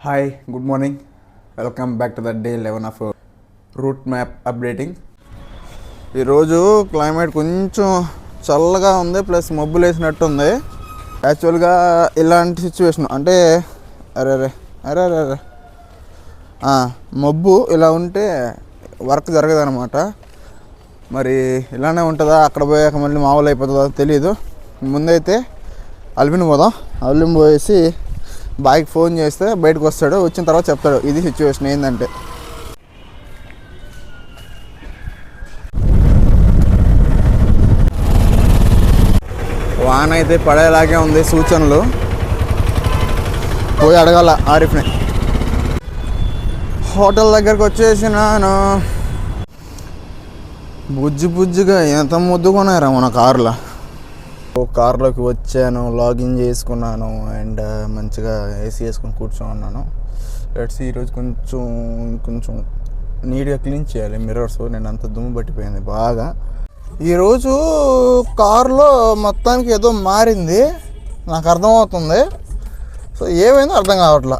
Hi good morning welcome back to the day eleven of route map updating ఈరోజు climate కొంచెం చల్లగా ఉంది plus మబ్బులు వేసినట్టు ఉంది యాక్చువల్గా ఇలాంటి సిచ్యువేషన్ అంటే అరే అరే అరే అరే అరే. మబ్బు ఇలా ఉంటే వర్క్ జరగదనమాట మరి ఇలానే ఉంటుందా? అక్కడ పోయాక మళ్ళీ మామూలు అయిపోతుందా? తెలియదు ముందైతే అల్విన్ పోదాం. అల్విన్ పోయేసి బాయ్కి ఫోన్ చేస్తే బయటకు వస్తాడు వచ్చిన తర్వాత చెప్తాడు ఇది సిచ్యువేషన్ ఏంటంటే వాన అయితే పడేలాగే ఉంది సూచనలు. పోయి అడగాల ఆరిఫ్ని. హోటల్ దగ్గరకు వచ్చేసినాను. బుజ్జి బుజ్జిగా ఎంత ముద్దుకున్నారా మన కారులో. కార్లోకి వచ్చాను లాగిన్ చేసుకున్నాను అండ్ మంచిగా ఏసీ వేసుకొని కూర్చోన్నాను లెట్స్ ఈరోజు కొంచెం కొంచెం నీట్గా క్లీన్ చేయాలి మిర్రర్స్ నేను అంత దుమ్ము పట్టిపోయింది బాగా. ఈరోజు కారులో మొత్తానికి ఏదో మారింది నాకు అర్థమవుతుంది. సో ఏమైందో అర్థం కావట్లా.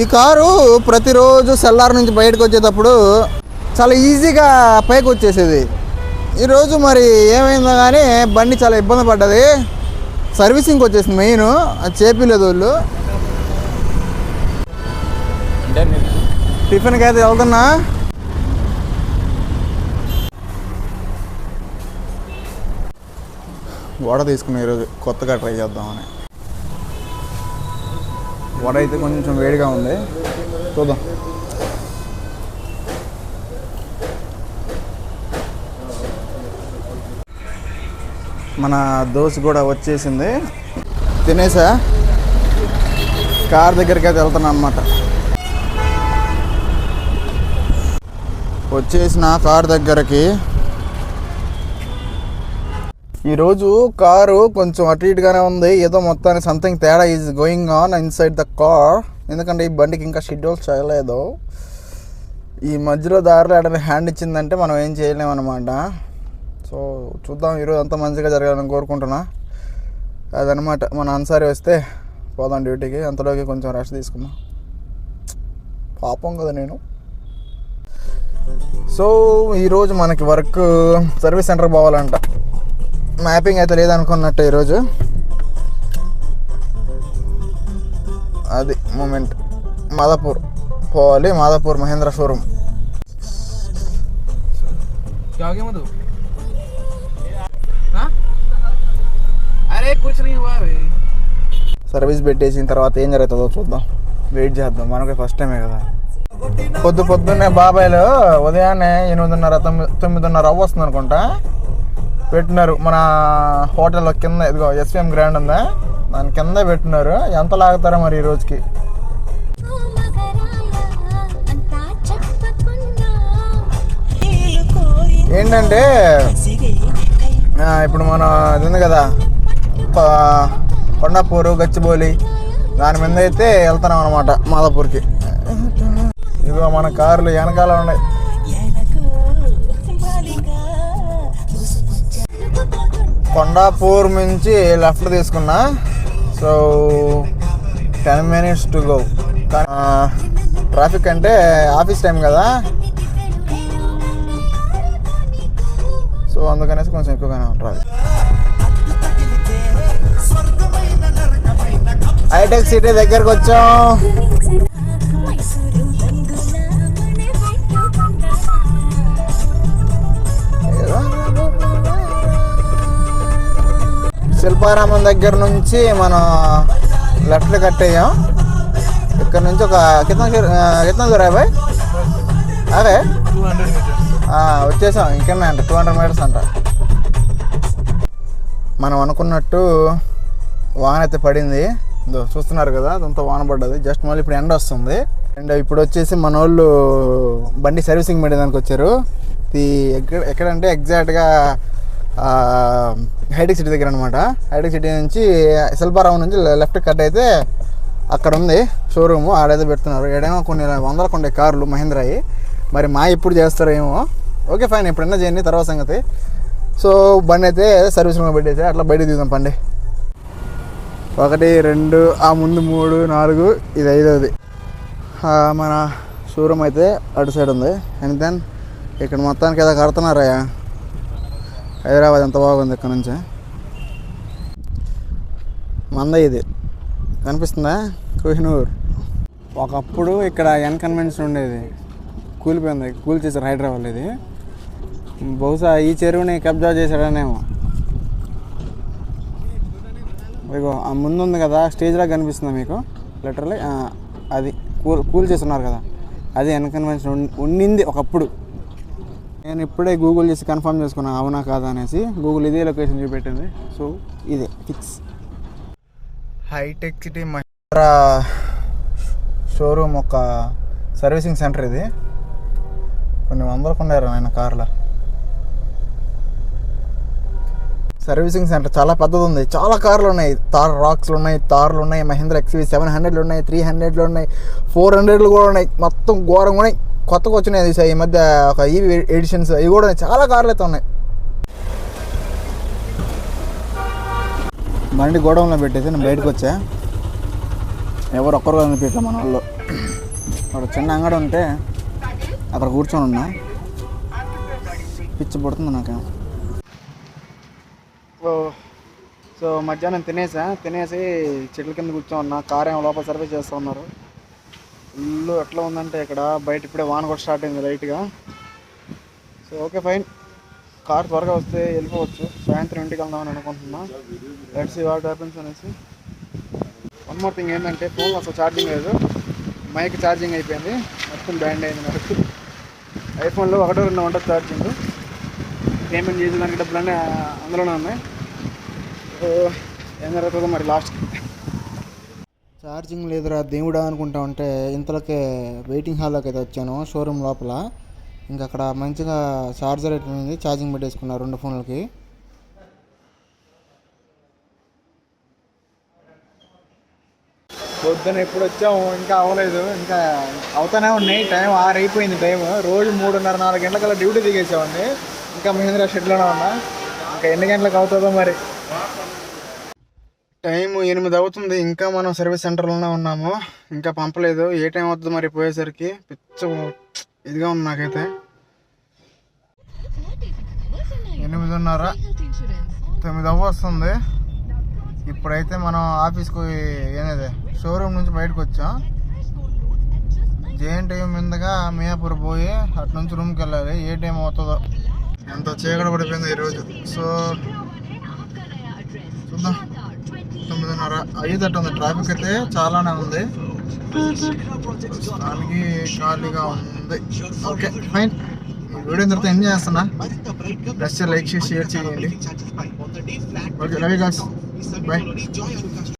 ఈ కారు ప్రతిరోజు సెల్లార్ నుంచి బయటకు వచ్చేటప్పుడు చాలా ఈజీగా పైకి వచ్చేసేది. ఈరోజు మరి ఏమైందో కానీ బండి చాలా ఇబ్బంది పడ్డది. సర్వీసింగ్కి వచ్చేసింది మెయిన్ అది చేపిలేదు వాళ్ళు. టిఫిన్కి అయితే వెళ్తున్నా. వడ తీసుకున్నా ఈరోజు కొత్తగా ట్రై చేద్దామని. వడ అయితే కొంచెం వేడిగా ఉంది. చూద్దాం. మన దోశ కూడా వచ్చేసింది. తినేసా? కార్ దగ్గరికి అయితే వెళ్తున్నాను అనమాట వచ్చేసిన కార్ దగ్గరకి. ఈరోజు కారు కొంచెం అటు ఇటుగానే ఉంది. ఏదో మొత్తానికి సంథింగ్ తేడా is going on inside the car ఎందుకంటే ఈ బండికి ఇంకా షెడ్యూల్ చేయలేదు. ఈ మధ్యలో దారిలో ఎడని హ్యాండ్ ఇచ్చిందంటే మనం ఏం చేయలేము అనమాట సో చూద్దాం ఈరోజు అంతా మంచిగా జరగాలని కోరుకుంటున్నా. అదనమాట మన అన్సారి వస్తే పోదాం డ్యూటీకి అంతలోకి కొంచెం రెస్ట్ తీసుకుందాం. పాపం కదా నేను. సో ఈరోజు మనకి వర్క్ సర్వీస్ సెంటర్ పోవాలంట. మ్యాపింగ్ అయితే లేదనుకున్నట్టు ఈరోజు. అది మూమెంట్ మాదాపూర్ పోవాలి మాదాపూర్ మహేంద్ర షోరూమ్ సర్వీస్ పెట్టేసిన తర్వాత ఏం జరుగుతుందో చూద్దాం. వెయిట్ చేద్దాం. మనకి ఫస్ట్ టైమే కదా. పొద్దు పొద్దున్నే బాబాయ్లు ఉదయాన్నే ఎనిమిదిన్నర తొమ్మిది తొమ్మిదిన్నర అవ్వ వస్తుంది అనుకుంటా. పెట్టినారు. మన హోటల్లో కింద ఇదిగో ఎస్విఎం గ్రాండ్ ఉందా? దాని కింద పెట్టినారు. ఎంత లాగుతారో మరి ఈ రోజుకి. ఏంటంటే ఇప్పుడు మన ఇది ఉంది కదా కొండాపూరు గచ్చిబౌలి దాని మీద అయితే వెళ్తున్నాం అనమాట మాదాపూర్కి. ఇదిగో మన కార్లు వెనకాల ఉన్నాయి. కొండాపూర్ నుంచి లెఫ్ట్ తీసుకున్నా. So ten minutes to go. Traffic అంటే ఆఫీస్ టైం కదా. సో అందుకనేసి కొంచెం ఎక్కువగానే ట్రాఫిక్. హైటెక్ సిటీ దగ్గరకు వచ్చాం. శిల్పారామం దగ్గర నుంచి మనం లెఫ్ట్లు కట్టేయం. ఇక్కడ నుంచి ఒక కితన కితన దూరా అదే. వచ్చేసాం. ఇంకన్నా అంట. టూ హండ్రెడ్ మీటర్స్ అంట. మనం అనుకున్నట్టు వాన అయితే పడింది. చూస్తున్నారు కదా అదంతా వాన పడ్డది. జస్ట్ మళ్ళీ ఇప్పుడు ఎండ వస్తుంది. అండ్ ఇప్పుడు వచ్చేసి మన వాళ్ళు బండి సర్వీసింగ్ పెట్టేదానికి వచ్చారు. ఇది ఎక్కడ ఎక్కడంటే ఎగ్జాక్ట్గా హైటెక్ సిటీ దగ్గర అనమాట హైటెక్ సిటీ నుంచి శిల్పారావు నుంచి లెఫ్ట్ కట్ అయితే అక్కడ ఉంది షోరూము. ఆడైతే పెడుతున్నారు. ఏడేమో కొన్ని వందల కొన్ని కార్లు మహేంద్రాయి. మరి మా ఎప్పుడు చేస్తారేమో ఓకే ఫైన్. ఎప్పుడైనా చేయండి తర్వాత సంగతి. సో బండి అయితే సర్వీస్ రూమ్లో పెట్టేసి అట్లా బయట దిగుదాం పండి. ఒకటి రెండు ఆ ముందు మూడు నాలుగు ఇది ఐదవది మన షోరూమ్ అయితే అటు సైడ్ ఉంది. అండ్ దెన్ ఇక్కడ మొత్తానికి ఏదో కడుతున్నారయ్యా హైదరాబాద్ ఎంత బాగుంది ఇక్కడ నుంచి. మంద ఇది. కనిపిస్తుందా? కోహినూర్. ఒకప్పుడు ఇక్కడ ఎన్ కన్వెన్షన్ ఉండేది. కూలిపోయింది. కూల్ చేశారు హైదరాబాద్ ఇది. బహుశా ఈ చెరువుని కబ్జా చేశాడనేమో. ఇగో ఆ ముందు ఉంది కదా స్టేజ్లో కనిపిస్తుంది మీకు లిటరలీ అది కూల్ కూల్ చేస్తున్నారు కదా అది అన్కన్వెన్షన్ ఉండింది ఒకప్పుడు. నేను ఇప్పుడే గూగుల్ చేసి కన్ఫర్మ్ చేసుకున్నాను అవునా కాదా అనేసి గూగుల్ ఇదే లొకేషన్ చూపెట్టింది. సో ఇదే fix hitech city Mahindra showroom ఒక సర్వీసింగ్ సెంటర్ ఇది. కొన్ని వందలకు ఉన్నారు ఆయన కార్లో. సర్వీసింగ్ సెంటర్ చాలా పెద్దది ఉంది చాలా కార్లు ఉన్నాయి తార్ రాక్స్లు ఉన్నాయి తార్లు ఉన్నాయి మహేంద్ర ఎక్స్వీ సెవెన్ హండ్రెడ్లు ఉన్నాయి త్రీ హండ్రెడ్లు ఉన్నాయి ఫోర్ హండ్రెడ్లు కూడా ఉన్నాయి మొత్తం ఘోరంగా ఉన్నాయి కొత్తగా వచ్చినాయి సార్ ఈ మధ్య ఒక ఈవీ ఎడిషన్స్ ఇవి కూడా ఉన్నాయి చాలా కార్లు అయితే ఉన్నాయి బండి గోడౌన్లో పెట్టేసి నేను బయటకు వచ్చా ఎవరు ఒక్కరు కనిపించలే మన వాళ్ళు. అక్కడ చిన్న అంగడి ఉంటే అక్కడ కూర్చొని ఉన్నా పిచ్చి పడుతుంది నాకేమో. సో మధ్యాహ్నం తినేసా తినేసి చెట్ల కింద కూర్చోన్నా కార్ ఏమో లోపల సర్వీస్ చేస్తూ ఉన్నారు. ఇల్లు ఎట్లా ఉందంటే ఇక్కడ బయట ఇప్పుడే వాన కూడా స్టార్ట్ అయింది లైట్గా. So okay fine. కార్ త్వరగా వస్తే వెళ్ళిపోవచ్చు. సాయంత్రం ఇంటికి వెళ్దామని అనుకుంటున్నా. లెట్స్ వాట్ హ్యాపెన్స్ అనేసి. వన్ మోర్ థింగ్ ఏంటంటే ఫోన్ అసలు ఛార్జింగ్ లేదు. మైక్ ఛార్జింగ్ అయిపోయింది. మొత్తం బ్యాండ్ అయింది నాకు ఐఫోన్లో ఒకటో రెండు ఉంటుంది ఛార్జింగ్ పేమెంట్ చేసిన దానికి డబ్బులన్నీ అందులోనే ఉన్నాయి. ఏం జరుగుతుందో మరి లాస్ట్ ఛార్జింగ్ లేదురా దేవుడా అనుకుంటా ఉంటే ఇంతలోకే వెయిటింగ్ హాల్లోకి అయితే వచ్చాను షోరూమ్ లోపల. ఇంకా అక్కడ మంచిగా ఛార్జర్ అయిపోయింది ఛార్జింగ్ పెట్టేసుకున్నా రెండు ఫోన్లకి. పొద్దున ఎప్పుడు వచ్చాము ఇంకా అవ్వలేదు. ఇంకా అవుతానే ఉన్నాయి. టైం ఆరు అయిపోయింది టైం రోజు మూడున్నర నాలుగు గంటలకల్లా డ్యూటీ దిగేసామండి ఇంకా మహేంద్ర షెడ్లోనే ఉన్నా. ఇంకా ఎన్ని గంటలకు అవుతుందో మరి. టైం ఎనిమిది అవుతుంది. ఇంకా మనం సర్వీస్ సెంటర్లోనే ఉన్నాము. ఇంకా పంపలేదు. ఏ టైం అవుతుంది మరి పోయేసరికి? పిచ్చ ఇదిగా ఉంది నాకైతే. ఎనిమిదిన్నర. తొమ్మిది అవ్వ వస్తుంది. ఇప్పుడైతే మనం ఆఫీస్కి ఏనేది షోరూమ్ నుంచి బయటకు వచ్చాం. జేఎన్టీయూ మీదుగా మియాపూర్ పోయి అటు నుంచి రూమ్కి వెళ్ళాలి. ఏ టైం అవుతుందో. ఎంత చీకటి పడిపోయింది ఈరోజు. సో చూద్దాం. తొమ్మిదిన్నర అయ్యేటట్టు ఉంది ట్రాఫిక్ అయితే చాలానే ఉంది. దానికి ఖాళీగా ఉంది. ఓకే ఫైన్ వీడియో తర్వాత ఎంజాయ్ చేస్తున్నా. ప్లస్ లైక్ చేసి షేర్ చేయండి. Okay Ravi guys bye